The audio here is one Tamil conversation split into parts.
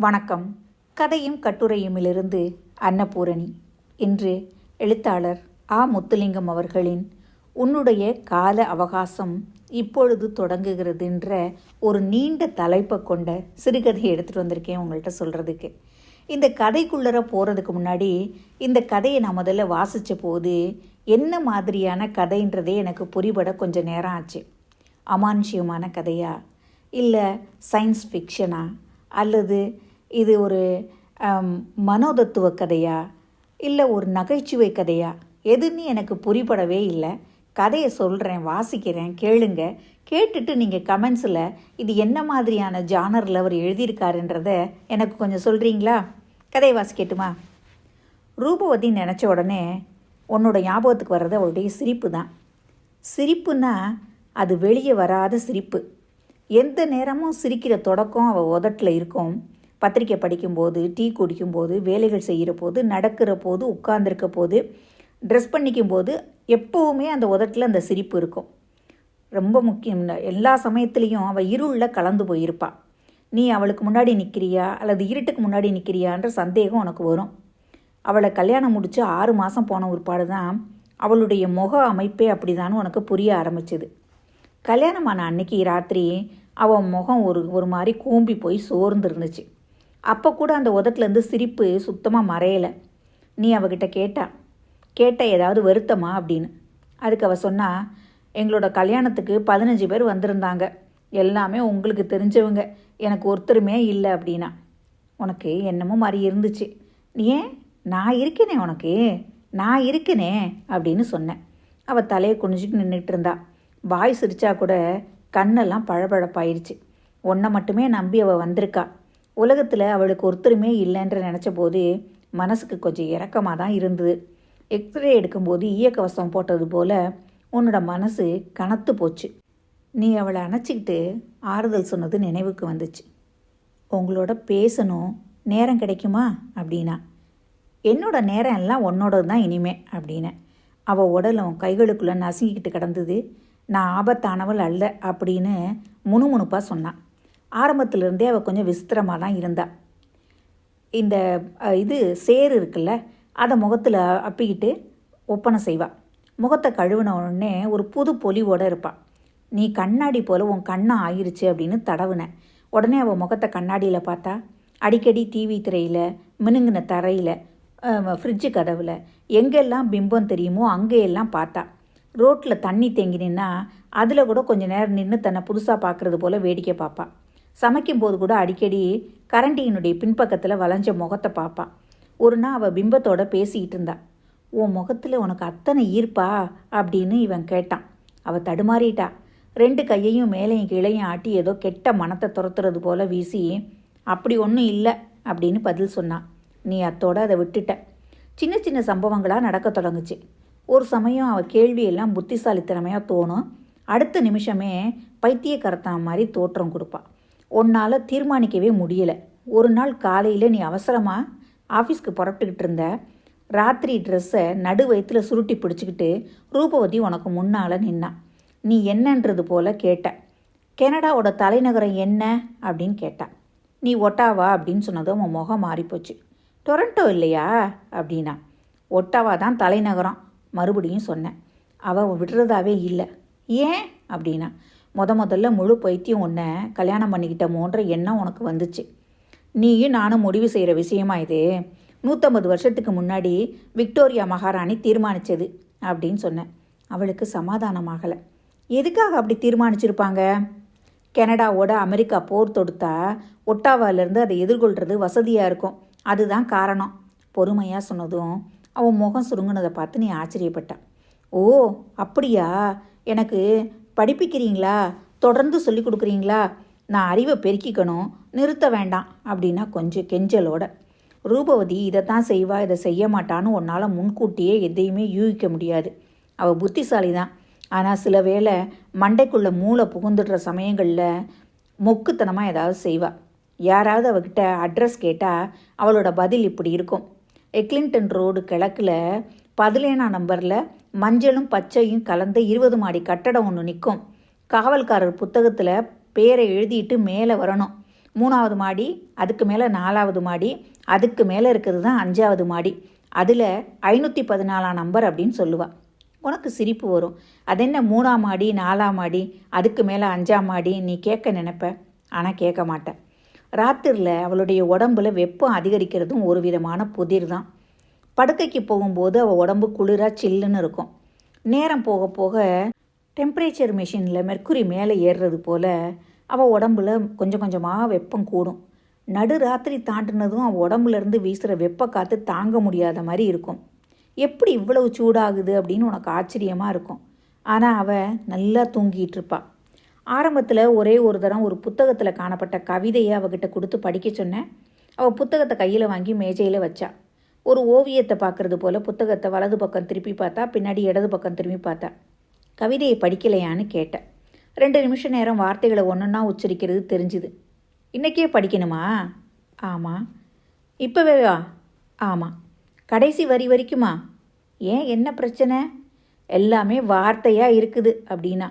வணக்கம். கதையும் கட்டுரையுமிலிருந்து அன்னபூரணி. இன்று எழுத்தாளர் ஆ. முத்துலிங்கம் அவர்களின் உன்னுடைய கால அவகாசம் இப்பொழுது தொடங்குகிறதுன்ற ஒரு நீண்ட தலைப்பை கொண்ட சிறுகதையை எடுத்துகிட்டு வந்திருக்கேன் உங்கள்கிட்ட சொல்கிறதுக்கு இந்த கதைக்குள்ளர போகிறதுக்கு முன்னாடி இந்த கதையை நான் முதல்ல வாசித்த போது என்ன மாதிரியான கதைன்றதே எனக்கு புரிபட கொஞ்சம் நேரம் ஆச்சு. அமானுஷ்யமான கதையா? இல்லை சயின்ஸ் ஃபிக்ஷனா அல்லது இது ஒரு மனோதத்துவ கதையா? இல்லை ஒரு நகைச்சுவை கதையா? எதுன்னு எனக்கு புரிபடவே இல்லை. கதையை சொல்கிறேன் வாசிக்கிறேன் கேளுங்க. கேட்டுட்டு நீங்கள் கமெண்ட்ஸில் இது என்ன மாதிரியான ஜானரில் அவர் எழுதியிருக்காருன்றத எனக்கு கொஞ்சம் சொல்கிறீங்களா கதையை வாசிக்கட்டுமா ரூபவதி நினச்ச உடனே உன்னோட ஞாபகத்துக்கு வர்றது அவளுடைய சிரிப்பு தான். சிரிப்புனா அது வெளியே வராத சிரிப்பு. எந்த நேரமும் சிரிக்கிற தொடக்கம் அவள் உதட்டில் இருக்கும். பத்திரிக்கை படிக்கும்போது டீ குடிக்கும்போது வேலைகள் செய்கிற போது நடக்கிற போது உட்கார்ந்துருக்க போது ட்ரெஸ் பண்ணிக்கும் போது எப்போவுமே அந்த உதட்டில் அந்த சிரிப்பு இருக்கும். ரொம்ப முக்கியம். எல்லா சமயத்துலேயும் அவள் இருளில் கலந்து போயிருப்பாள் நீ அவளுக்கு முன்னாடி நிற்கிறியா அல்லது இருட்டுக்கு முன்னாடி நிற்கிறியான்ற சந்தேகம் உனக்கு வரும். அவளை கல்யாணம் முடித்து ஆறு மாதம் போன ஒருபாடு தான் அவளுடைய முக அமைப்பே அப்படிதான்னு உனக்கு புரிய ஆரம்பிச்சது. கல்யாணமான அன்னைக்கு ராத்திரி அவன் முகம் ஒரு ஒரு மாதிரி கூம்பி போய் சோர்ந்து இருந்துச்சு. அப்போ கூட அந்த உதட்டிலேருந்து சிரிப்பு சுத்தமாக மறையலை. நீ அவகிட்ட கேட்டா கேட்ட ஏதாவது வருத்தமா? அப்படின்னு. அதுக்கு அவள் சொன்னா எங்களோட கல்யாணத்துக்கு பதினஞ்சு பேர் வந்திருந்தாங்க. எல்லாமே உங்களுக்கு தெரிஞ்சவங்க. எனக்கு ஒருத்தருமே இல்லை அப்படின்னா. உனக்கு என்னமோ மாதிரி இருந்துச்சு. ஏன்? நான் இருக்கேனே உனக்கு. நான் இருக்கேனே அப்படின்னு சொன்னேன் அவள் தலையை குனிஞ்சிட்டு நின்றுட்டு இருந்தா. வாய் சிரிச்சா கூட கண்ணெல்லாம் பழபழப்பாயிடுச்சு உன்னை மட்டுமே நம்பி அவள் வந்திருக்கா. உலகத்தில் அவளுக்கு ஒருத்தருமே இல்லைன்ற நினச்ச போது மனசுக்கு கொஞ்சம் இறக்கமாக தான் இருந்தது. எக்ஸ்ரே எடுக்கும்போது ஈயக்கவசம் போட்டது போல உன்னோட மனசு கனத்து போச்சு. நீ அவளை அணைச்சிக்கிட்டு ஆறுதல் சொன்னது நினைவுக்கு வந்துச்சு. உங்களோட பேசணும். நேரம் கிடைக்குமா? அப்படின்னா. என்னோட நேரம் எல்லாம் உன்னோட தான் இனிமே அப்படின்னு அவள் உடலும் கைகளுக்குள்ளே நசுங்கிக்கிட்டு கிடந்தது. நான் ஆபத்தானவள் அல்ல அப்படின்னு முணுமுணுப்பாக சொன்னான். ஆரம்பத்திலிருந்தே அவள் கொஞ்சம் விசித்திரமாக தான் இருந்தா. இந்த இது சேறு இருக்குல்ல அதை முகத்தில் அப்பிக்கிட்டு ஒப்பனை செய்வாள் முகத்தை கழுவின உடனே ஒரு புது பொலிவோடு இருப்பாள் நீ கண்ணாடி போல் உன் கண்ணை ஆயிருச்சு அப்படின்னு தடவுனேன் உடனே அவள் முகத்தை கண்ணாடியில் பார்த்தா அடிக்கடி டிவி திரையில் மினுங்கின தரையில் ஃப்ரிட்ஜு கதவில் எங்கெல்லாம் பிம்பம் தெரியுமோ அங்கேயெல்லாம் பார்த்தா. ரோட்டில் தண்ணி தேங்கி நின்னா அதில் கூட கொஞ்சம் நேரம் நின்று தன்னை புதுசாக பார்க்குறது போல் வேடிக்கை பார்ப்பாள் சமைக்கும்போது கூட அடிக்கடி கரண்டியினுடைய பின்பக்கத்தில் வளைஞ்ச முகத்தை பார்ப்பான் ஒரு நாள் அவள் பிம்பத்தோட பேசிக்கிட்டு இருந்தா. உன் முகத்தில் உனக்கு அத்தனை ஈர்ப்பா? அப்படின்னு இவன் கேட்டான். அவள் தடுமாறிட்டா. ரெண்டு கையையும் மேலையும் கீழையும் ஆட்டி ஏதோ கெட்ட மனத்தை துரத்துறது போல வீசி அப்படி ஒன்றும் இல்லை அப்படின்னு பதில் சொன்னான் நீ அத்தோட அதை விட்டுட்ட. சின்ன சின்ன சம்பவங்களாக நடக்க தொடங்குச்சு. ஒரு சமயம் அவள் கேள்வியெல்லாம் புத்திசாலித்தனமையாக தோணும். அடுத்த நிமிஷமே பைத்தியக்கரத்தான் மாதிரி தோற்றம் கொடுப்பா. உன்னால் தீர்மானிக்கவே முடியல. ஒரு நாள் காலையில் நீ அவசரமாக ஆஃபீஸ்க்கு புறப்பட்டுக்கிட்டு இருந்த ராத்திரி ட்ரெஸ்ஸை நடு வயிற்றுல சுருட்டி பிடிச்சிக்கிட்டு ரூபவதி உனக்கு முன்னால் நின்னான் நீ என்னன்றது போல கேட்ட. கனடாவோட தலைநகரம் என்ன? அப்படின்னு கேட்டான் நீ ஒட்டாவா? அப்படின்னு சொன்னதும் உன் முகம் மாறிப்போச்சு. டொரண்டோ இல்லையா? அப்படின்னா. ஒட்டாவா தான் தலைநகரம். மறுபடியும் சொன்னேன் அவள் விடுறதாவே இல்லை. ஏன்? அப்படின்னா. முத முதல்ல முழு பைத்தியம் உன்னை கல்யாணம் பண்ணிக்கிட்டமோன்ற எண்ணம் உனக்கு வந்துச்சு. நீயும் நானும் முடிவு செய்கிற விஷயமா இது? நூற்றம்பது வருஷத்துக்கு முன்னாடி விக்டோரியா மகாராணி தீர்மானிச்சது அப்படின்னு சொன்னேன். அவளுக்கு சமாதானமாகலை எதுக்காக அப்படி தீர்மானிச்சிருப்பாங்க? கனடாவோட அமெரிக்கா போர் தொடுத்தா ஒட்டாவாலேருந்து அதை எதிர்கொள்கிறது வசதியாக இருக்கும். அதுதான் காரணம். பொறுமையாக சொன்னதும் அவன் முகம் சுருங்குனதை பார்த்து நீ ஆச்சரியப்பட்ட. ஓ அப்படியா? எனக்கு படிப்பிக்கிறீங்களா? தொடர்ந்து சொல்லி கொடுக்குறீங்களா? நான் அறிவை பெருக்கிக்கணும் நிறுத்த வேண்டாம் அப்படின்னா கொஞ்சம் கெஞ்சலோட. ரூபவதி இதைத்தான் செய்வா இதை செய்ய மாட்டான்னு உன்னால் முன்கூட்டியே எதையுமே யூகிக்க முடியாது. அவள் புத்திசாலி தான் ஆனால் சில வேளை மண்டைக்குள்ள மூளை புகுந்துடுற சமயங்களில் மொக்குத்தனமாக ஏதாவது செய்வா. யாராவது அவகிட்ட அட்ரஸ் கேட்டால் அவளோட பதில் இப்படி இருக்கும். எக்லிங்டன் ரோடு கிழக்கில் பதிலேனா நம்பரில் மஞ்சளும் பச்சையும் கலந்த இருபது மாடி கட்டடம் ஒன்று நிற்கும் காவல்காரர் புத்தகத்தில் பேரை எழுதிட்டு மேலே வரணும். மூணாவது மாடி அதுக்கு மேலே நாலாவது மாடி அதுக்கு மேலே இருக்கிறது தான் அஞ்சாவது மாடி. அதில் ஐநூற்றி பதினாலாம் நம்பர் அப்படின்னு சொல்லுவாள் உனக்கு சிரிப்பு வரும். அதென்ன மூணாம் மாடி நாலாம் மாடி அதுக்கு மேலே அஞ்சாம் மாடி? நீ கேட்க நினைப்ப? ஆனால் கேட்க மாட்டேன் ராத்திரியில் அவளுடைய உடம்புல வெப்பம் அதிகரிக்கிறதும் ஒரு விதமான புதிர் தான் படுக்கைக்கு போகும்போது அவள் உடம்பு குளிராக சில்லுன்னு இருக்கும். நேரம் போக போக டெம்பரேச்சர் மிஷினில் மெர்க்குரி மேலே ஏறுறது போல் அவள் உடம்புல கொஞ்சம் கொஞ்சமாக வெப்பம் கூடும். நடு ராத்திரி தாண்டினதும் அவள் உடம்புலேருந்து வீசுகிற வெப்ப காற்று தாங்க முடியாத மாதிரி இருக்கும். எப்படி இவ்வளவு சூடாகுது அப்படின்னு உனக்கு ஆச்சரியமாக இருக்கும். ஆனால் அவள் நல்லா தூங்கிட்டு இருப்பாள் ஆரம்பத்தில் ஒரே ஒரு தரம் ஒரு புத்தகத்தில் காணப்பட்ட கவிதையை அவகிட்ட கொடுத்து படிக்க சொன்னேன். அவள் புத்தகத்தை கையில் வாங்கி மேஜையில் வச்சா. ஒரு ஓவியத்தை பார்க்குறது போல் புத்தகத்தை வலது பக்கம் திருப்பி பார்த்தா பின்னாடி இடது பக்கம் திரும்பி பார்த்தா கவிதையை படிக்கலையான்னு கேட்டேன். ரெண்டு நிமிஷம் நேரம் வார்த்தைகளை ஒன்றுன்னா உச்சரிக்கிறது தெரிஞ்சுது. இன்றைக்கே படிக்கணுமா? ஆமாம் இப்போவே வா. ஆமாம் கடைசி வரி வரைக்குமா? ஏன் என்ன பிரச்சனை? எல்லாமே வார்த்தையாக இருக்குது அப்படின்னா.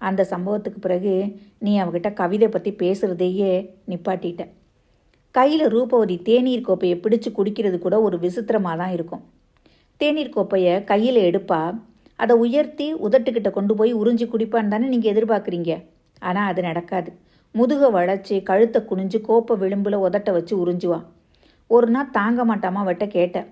அந்த சம்பவத்துக்கு பிறகு நீ அவகிட்ட கவிதை பற்றி பேசுகிறதையே நிப்பாட்டிட்ட. கையில் ரூபவதி தேநீர் கோப்பையை பிடிச்சு குடிக்கிறது கூட ஒரு விசித்திரமாக தான் இருக்கும். தேநீர் கோப்பையை கையில் எடுப்பா அதை உயர்த்தி உதட்டுக்கிட்ட கொண்டு போய் உறிஞ்சி குடிப்பான்னு தானே நீங்கள் எதிர்பார்க்குறீங்க. ஆனால் அது நடக்காது. முதுகை வளைச்சி கழுத்தை குனிஞ்சு கோப்பை விளிம்பில் உதட்ட வச்சு உறிஞ்சுவா. ஒரு நாள் தாங்க மாட்டாமா அவட்ட கேட்டேன்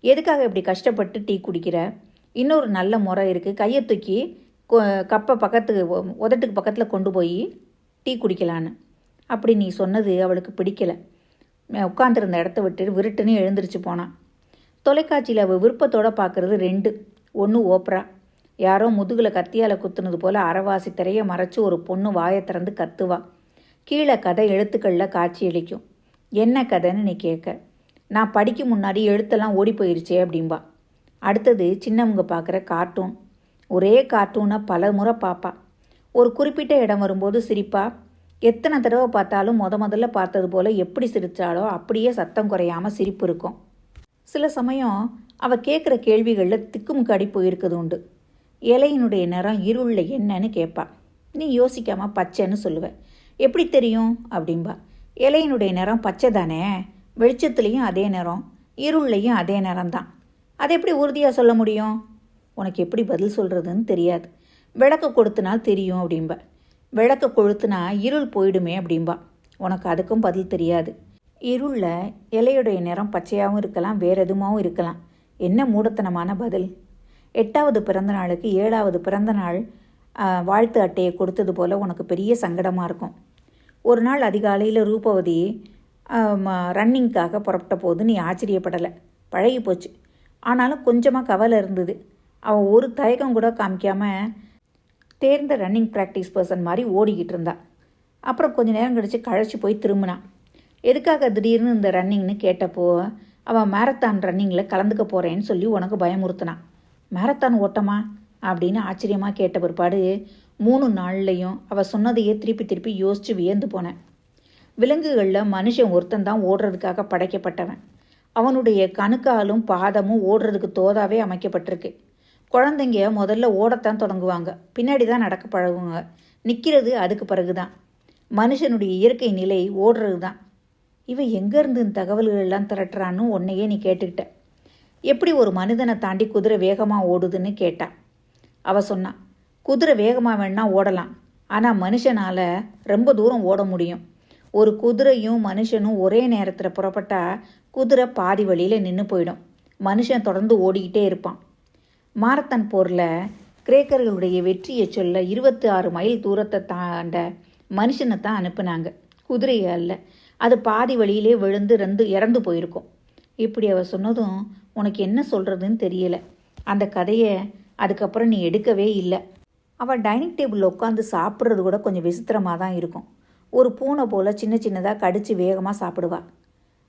எதுக்காக இப்படி கஷ்டப்பட்டு டீ குடிக்கிற? இன்னொரு நல்ல முறை இருக்குது கையை தூக்கி கொ- கப்பை பக்கத்துக்கு உதட்டுக்கு பக்கத்தில் கொண்டு போய் டீ குடிக்கலான்னு. அப்படி நீ சொன்னது அவளுக்கு பிடிக்கல. உட்காந்துருந்த இடத்த விட்டு விருட்டுன்னு எழுந்திருச்சு போனான். தொலைக்காட்சியில் அவள் விருப்பத்தோடு பார்க்குறது ரெண்டு. ஒன்று ஓப்ரா. யாரோ முதுகில் கத்தியால் குத்துனது போல் அரைவாசி திரையை மறைச்சு ஒரு பொண்ணு வாயை திறந்து கத்துவா. கீழே கதை எழுத்துக்களில் காட்சியளிக்கும் என்ன கதைன்னு நீ கேட்க. நான் படிக்க முன்னாடி எழுத்தெல்லாம் ஓடி போயிருச்சே அப்படிம்பா. அடுத்தது சின்னவங்க பார்க்குற கார்ட்டூன். ஒரே கார்ட்டூனை பல முறை பார்ப்பா. ஒரு குறிப்பிட்ட இடம் வரும்போது சிரிப்பா எத்தனை தடவை பார்த்தாலும் முத முதல்ல பார்த்தது போல் எப்படி சிரித்தாலோ அப்படியே சத்தம் குறையாமல் சிரிப்பு இருக்கும். சில சமயம் அவள் கேட்குற கேள்விகளில் திக்குமுக்காடி இருக்கிறது உண்டு. இலையினுடைய நிறம் இருளில் என்னன்னு கேட்பா நீ யோசிக்காமல் பச்சைன்னு சொல்லுவ. எப்படி தெரியும்? அப்படிம்பா. இலையினுடைய நிறம் பச்சை தானே? வெளிச்சத்துலேயும் அதே நிறம் இருள்லையும் அதே நிறம் தான். அதை எப்படி உறுதியாக சொல்ல முடியும்? உனக்கு எப்படி பதில் சொல்கிறதுன்னு தெரியாது. விளக்கு கொடுத்தனால் தெரியும் அப்படிம்ப. விளக்கு கொளுத்துனா இருள் போயிடுமே அப்படிம்பா. உனக்கு அதுக்கும் பதில் தெரியாது. இருளில் இலையுடைய நிறம் பச்சையாகவும் இருக்கலாம் வேற எதுமாவும் இருக்கலாம். என்ன மூடத்தனமான பதில்? எட்டாவது பிறந்த நாளுக்கு ஏழாவது பிறந்த நாள் வாழ்த்து அட்டையை கொடுத்தது போல் உனக்கு பெரிய சங்கடமாக இருக்கும். ஒரு நாள் அதிகாலையில் ரூபவதி ரன்னிங்க்காக புறப்பட்ட போது நீ ஆச்சரியப்படலை. பழகி போச்சு ஆனாலும் கொஞ்சமாக கவலை இருந்தது. அவன் ஒரு தயக்கம் கூட காமிக்காமல் தேர்ந்த ரன்னிங் ப்ராக்டிஸ் பர்சன் மாதிரி ஓடிக்கிட்டு இருந்தா. அப்புறம் கொஞ்ச நேரம் கழிச்சு கழைச்சி போய் திரும்பினான் எதுக்காக திடீர்னு இந்த ரன்னிங்னு கேட்டப்போ அவன் மேரத்தான் ரன்னிங்கில் கலந்துக்க போகிறேன்னு சொல்லி உனக்கு பயமுறுத்தினான். மேரத்தான் ஓட்டமா? அப்படின்னு ஆச்சரியமாக கேட்ட பிற்பாடு மூணு நாள்லையும் அவள் சொன்னதையே திருப்பி திருப்பி யோசித்து வியந்து போனேன். விலங்குகளில் மனுஷன் ஒருத்தன் தான் ஓடுறதுக்காக படைக்கப்பட்டவன். அவனுடைய கணுக்காலும் பாதமும் ஓடுறதுக்கு தோதாவே அமைக்கப்பட்டிருக்கு. குழந்தைங்க முதல்ல ஓடத்தான் தொடங்குவாங்க. பின்னாடி தான் நடக்க பழகுவாங்க. நிற்கிறது அதுக்கு பிறகு தான் மனுஷனுடைய இயற்கை நிலை ஓடுறது தான் இவன் எங்கேருந்து இந்த தகவல்கள் எல்லாம் திரட்டுறான்னு உன்னையே நீ கேட்டுக்கிட்ட. எப்படி ஒரு மனிதனை தாண்டி குதிரை வேகமாக ஓடுதுன்னு கேட்டா. அவ சொன்னான் குதிரை வேகமாக வேணா ஓடலாம். ஆனால் மனுஷனால் ரொம்ப தூரம் ஓட முடியும். ஒரு குதிரையும் மனுஷனும் ஒரே நேரத்தில் புறப்பட்டா குதிரை பாதி வழியில் நின்று போயிடும். மனுஷன் தொடர்ந்து ஓடிக்கிட்டே இருப்பான். மாரத்தான் போரில் கிரேக்கர்களுடைய வெற்றியை சொல்ல இருபத்தி ஆறு மைல் தூரத்தை தாண்ட மனுஷனை தான் அனுப்புனாங்க. குதிரையை அல்ல. அது பாதி வழியிலே விழுந்து ரெண்டு இறந்து போயிருக்கும். இப்படி அவ சொன்னதும் உனக்கு என்ன சொல்கிறதுன்னு தெரியல. அந்த கதையை அதுக்கப்புறம் நீ எடுக்கவே இல்லை. அவள் டைனிங் டேபிளில் உட்காந்து சாப்பிட்றது கூட கொஞ்சம் விசித்திரமாக தான் இருக்கும். ஒரு பூனை போல் சின்ன சின்னதாக கடித்து வேகமாக சாப்பிடுவா.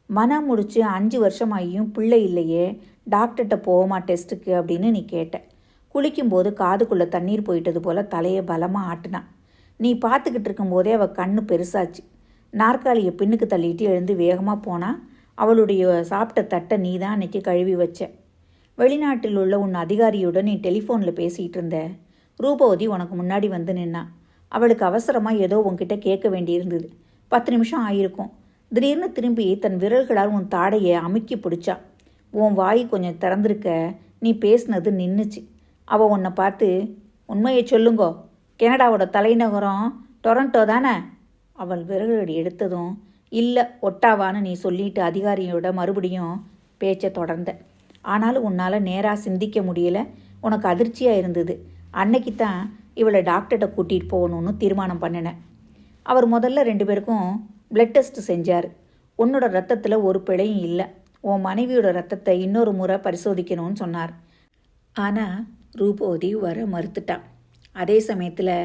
மனம் முடித்து அஞ்சு வருஷமாகியும் பிள்ளை இல்லையே டாக்டர்கிட்ட போவோமா டெஸ்ட்டுக்கு அப்படின்னு நீ கேட்ட. குளிக்கும்போது காதுக்குள்ளே தண்ணீர் போயிட்டது போல் தலையை பலமாக ஆட்டினான் நீ பார்த்துக்கிட்டு இருக்கும்போதே அவள் கண்ணு பெருசாச்சு. நாற்காலியை பின்னுக்கு தள்ளிட்டு எழுந்து வேகமாக போனால் அவளுடைய சாப்பிட்ட தட்டை நீ தான் அன்னைக்கு கழுவி வச்ச. வெளிநாட்டில் உள்ள உன் அதிகாரியுடன் நீ டெலிஃபோனில் பேசிகிட்டு இருந்த. ரூபவதி உனக்கு முன்னாடி வந்து நின்னா. அவளுக்கு அவசரமாக ஏதோ உன்கிட்ட கேட்க வேண்டியிருந்தது. பத்து நிமிஷம் ஆயிருக்கும். திடீர்னு திரும்பி தன் விரல்களால் உன் தாடையை அமுக்கி பிடிச்சா. உன் வாய் கொஞ்சம் திறந்திருக்க நீ பேசுனது நின்றுச்சு அவள் உன்னை பார்த்து உண்மையை சொல்லுங்கோ. கெனடாவோட தலைநகரம் டொரண்டோ தானே? அவள் விரல்கள் எடுத்ததும் இல்லை ஒட்டாவான்னு நீ சொல்லிட்டு அதிகாரியோட மறுபடியும் பேச்சை தொடர்ந்த. ஆனாலும் உன்னால் நேராக சிந்திக்க முடியல. உனக்கு அதிர்ச்சியாக இருந்தது. அன்னைக்கு தான் இவளை டாக்டர்கிட்ட கூட்டிகிட்டு போகணும்னு தீர்மானம் பண்ணினேன் அவர் முதல்ல ரெண்டு பேருக்கும் பிளட் டெஸ்ட் செஞ்சார். உன்னோட ரத்தத்தில் ஒரு பிழையும் இல்லை. உன் மனைவியோட ரத்தத்தை இன்னொரு முறை பரிசோதிக்கணும்னு சொன்னார். ஆனால் ரூபவதி வர மறுத்துட்டான் அதே சமயத்தில்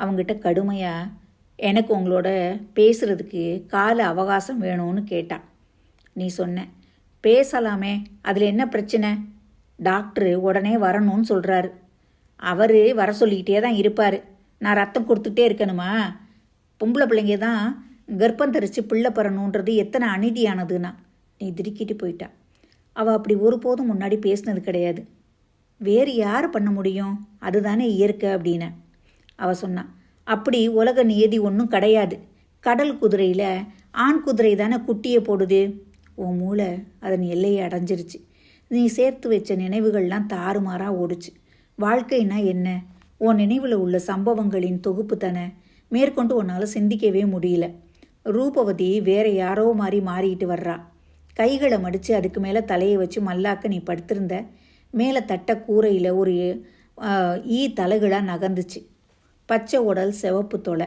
அவங்ககிட்ட கடுமையாக எனக்கு உங்களோட பேசுகிறதுக்கு கால அவகாசம் வேணும்னு கேட்டான் நீ சொன்ன பேசலாமே அதில் என்ன பிரச்சனை? டாக்டரு உடனே வரணும்னு சொல்கிறாரு அவர் வர சொல்லிக்கிட்டே தான் இருப்பார். நான் ரத்தம் கொடுத்துட்டே இருக்கணுமா? பொம்பளை பிள்ளைங்க தான் கர்ப்பம் தரித்து பிள்ளை பெறணுன்றது எத்தனை அநீதியானதுன்னா. நீ திருக்கிட்டு போயிட்டா. அவள் அப்படி ஒருபோதும் முன்னாடி பேசினது கிடையாது. வேறு யார் பண்ண முடியும்? அதுதானே இயற்கை அப்படின்னு அவள் சொன்னான் அப்படி உலக நியதி ஒன்றும் கிடையாது. கடல் குதிரையில் ஆண் குதிரை தானே குட்டியை போடுது. உன் மூளை அதன் எல்லையை அடைஞ்சிருச்சு. நீ சேர்த்து வச்ச நினைவுகள்லாம் தாறுமாறாக ஓடுச்சு. வாழ்க்கைனா என்ன? உன் நினைவில் உள்ள சம்பவங்களின் தொகுப்பு தானே. மேற்கொண்டு உன்னால் சிந்திக்கவே முடியல. ரூபவதி வேற யாரோ மாதிரி மாறிக்கிட்டு வர்றா. கைகளை மடித்து அதுக்கு மேலே தலையை வச்சு மல்லாக்க நீ படுத்திருந்த மேலே தட்ட கூரையில் ஒரு ஈ தலைகளாக நகர்ந்துச்சு. பச்சை உடல் சிவப்பு தொலை.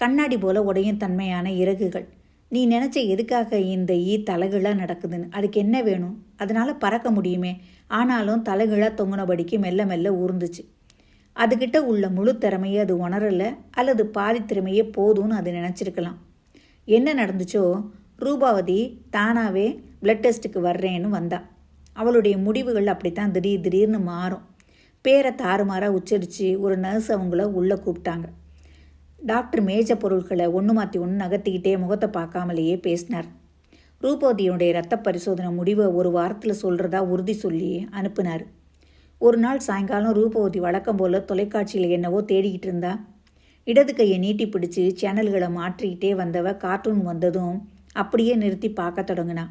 கண்ணாடி போல உடையும் தன்மையான இறகுகள். நீ நினச்ச எதுக்காக இந்த ஈ தலைகளாக நடக்குதுன்னு? அதுக்கு என்ன வேணும்? அதனால பறக்க முடியுமே. ஆனாலும் தலைகளாக தொங்குனபடிக்கு மெல்ல மெல்ல ஊர்ந்துச்சு. அதுகிட்ட உள்ள முழு திறமையை அது உணரல. அல்லது பாதி திறமையே போதும்னு அது நினச்சிருக்கலாம். என்ன நடந்துச்சோ? ரூபாவதி தானாகவே பிளட் டெஸ்ட்டுக்கு வர்றேன்னு வந்தா. அவளுடைய முடிவுகள் அப்படித்தான் திடீர் திடீர்னு மாறும். பேரை தாறுமாறாக உச்சரித்து ஒரு நர்ஸ் அவங்கள உள்ளே கூப்பிட்டாங்க. டாக்டர் மேஜ பொருட்களை ஒன்று மாற்றி ஒன்று நகர்த்திக்கிட்டே முகத்தை பார்க்காமலேயே பேசினார். ரூபவதியினுடைய ரத்த பரிசோதனை முடிவை ஒரு வாரத்தில் சொல்கிறதா உறுதி சொல்லி அனுப்புனார். ஒரு நாள் சாயங்காலம் ரூபவதி வழக்கம் போல் தொலைக்காட்சியில் என்னவோ தேடிக்கிட்டு இருந்தா. இடது கையை நீட்டி பிடிச்சு சேனல்களை மாற்றிக்கிட்டே வந்தவ கார்ட்டூன் வந்ததும் அப்படியே நிறுத்தி பார்க்க தொடங்கினா.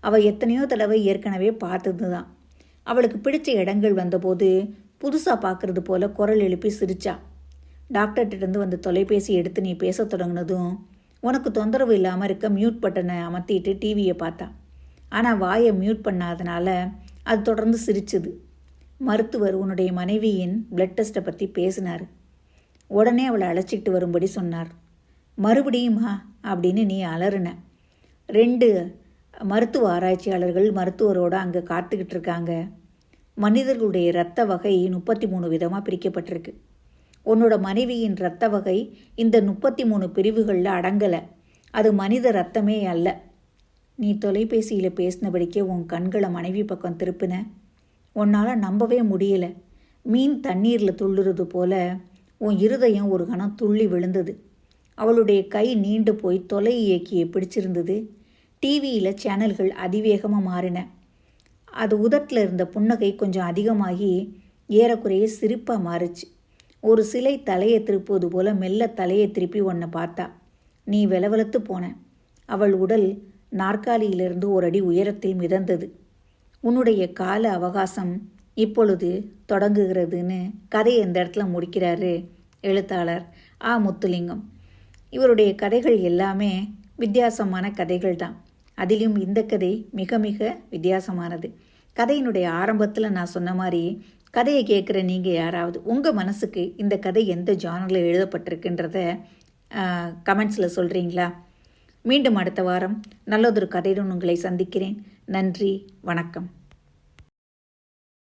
அவள் எத்தனையோ தடவை ஏற்கனவே பார்த்தது தான் அவளுக்கு பிடிச்ச இடங்கள் வந்தபோது புதுசாக பார்க்கறது போல குரல் எழுப்பி சிரிச்சா. டாக்டர்கிட்டருந்து வந்து தொலைபேசி எடுத்து நீ பேசத் தொடங்கினதும் உனக்கு தொந்தரவு இல்லாமல் இருக்க மியூட் பட்டனை அமர்த்திட்டு டிவியை பார்த்தா. ஆனால் வாயை மியூட் பண்ணாதனால அது தொடர்ந்து சிரிச்சுது. மருத்துவர் உன்னுடைய மனைவியின் பிளட் டெஸ்ட்டை பற்றி பேசினார். உடனே அவளை அழைச்சிக்கிட்டு வரும்படி சொன்னார். மறுபடியுமா அப்படின்னு நீ அலறுன. ரெண்டு மருத்துவ ஆராய்ச்சியாளர்கள் மருத்துவரோடு அங்கே காத்துக்கிட்டு இருக்காங்க மனிதர்களுடைய இரத்த வகை முப்பத்தி மூணு விதமாக பிரிக்கப்பட்டிருக்கு. உன்னோட மனைவியின் இரத்த வகை இந்த முப்பத்தி மூணு பிரிவுகளில் அடங்கலை. அது மனித ரத்தமே அல்ல. நீ தொலைபேசியில் பேசினபடிக்கே உன் கண்களை மனைவி பக்கம் திருப்பின. உன்னால் நம்பவே முடியல. மீன் தண்ணீரில் துள்ளுறது போல உன் இருதயம் ஒரு கணம் துள்ளி விழுந்தது. அவளுடைய கை நீண்டு போய் தொலை இயக்கியை பிடிச்சிருந்தது. டிவியில் சேனல்கள் அதிவேகமாக மாறின. அது உதட்டில் இருந்த புன்னகை கொஞ்சம் அதிகமாகி ஏறக்குறைய சிரிப்பாக மாறுச்சு. ஒரு சிலை தலையை திருப்புவது போல மெல்ல தலையை திருப்பி உன்னை பார்த்தா நீ வெலவெலத்து போன. அவள் உடல் நாற்காலியிலிருந்து ஒரு அடி உயரத்தில் மிதந்தது. உன்னுடைய கால அவகாசம் இப்பொழுது தொடங்குகிறதுன்னு கதையை இந்த இடத்துல முடிக்கிறாரு? எழுத்தாளர் ஆ முத்துலிங்கம். இவருடைய கதைகள் எல்லாமே வித்தியாசமான கதைகள் தான் அதிலும் இந்த கதை மிக மிக வித்தியாசமானது. கதையினுடைய ஆரம்பத்தில் நான் சொன்ன மாதிரி கதையை கேட்குற நீங்கள் யாராவது உங்கள் மனசுக்கு இந்த கதை எந்த ஜானரில் எழுதப்பட்டிருக்குன்றத கமெண்ட்ஸில் சொல்கிறீங்களா மீண்டும் அடுத்த வாரம் நல்லதொரு கதையுடன் உங்களை சந்திக்கிறேன். நன்றி வணக்கம்.